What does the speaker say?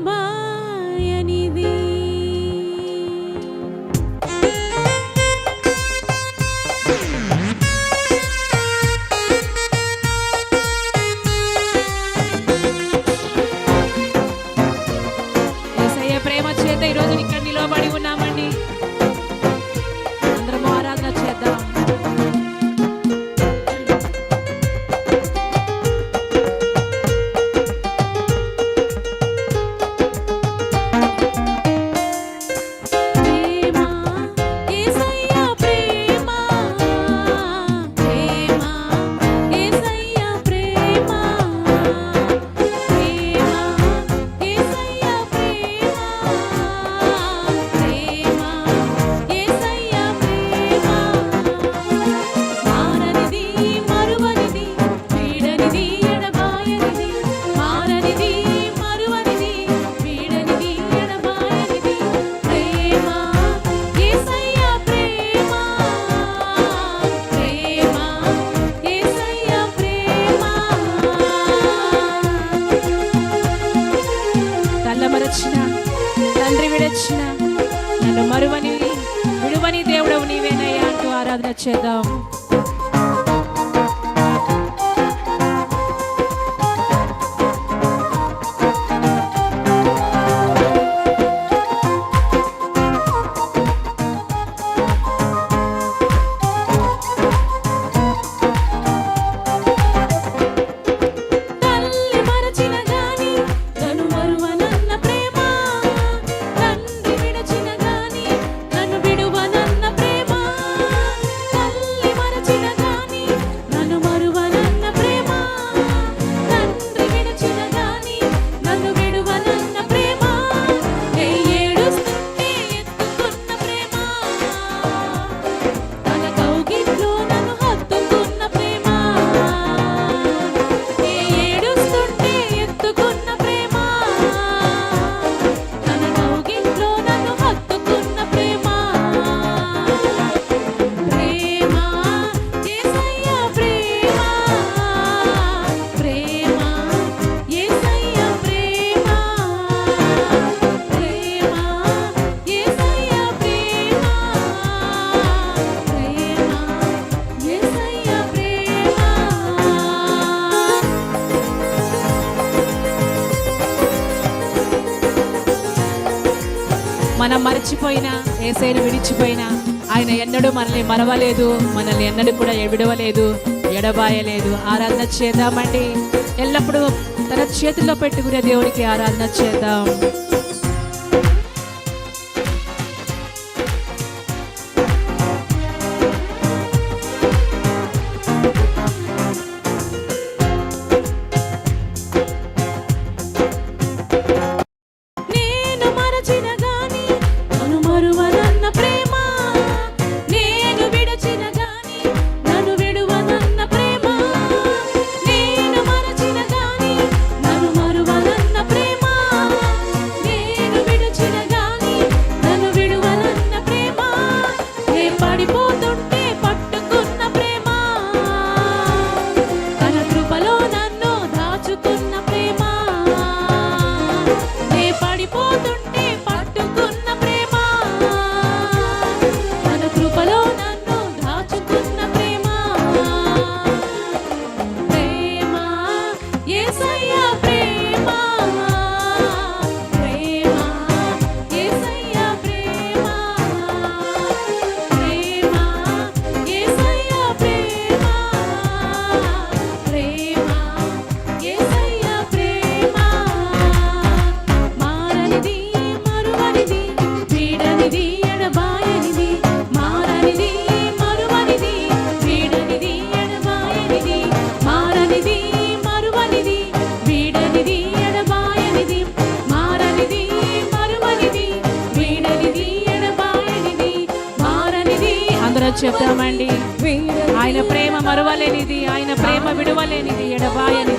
Mom. ఇచ్చిన నన్ను మరువని విడువని దేవుడవు నీవేనయ్యా అంటూ ఆరాధన చేద్దాం. మనం మరచిపోయినా ఏసైని విడిచిపోయినా ఆయన ఎన్నడూ మనల్ని మరవలేదు మనల్ని ఎన్నడూ కూడా విడవలేదు ఎడబాయలేదు. ఆరాధన చేద్దామండి. ఎల్లప్పుడూ తన చేతిలో పెట్టుకునే దేవుడికి ఆరాధన చేద్దాం. చెప్తామండి ఆయన ప్రేమ మరువలేనిది ఆయన ప్రేమ విడవలేనిది ఎడబాయని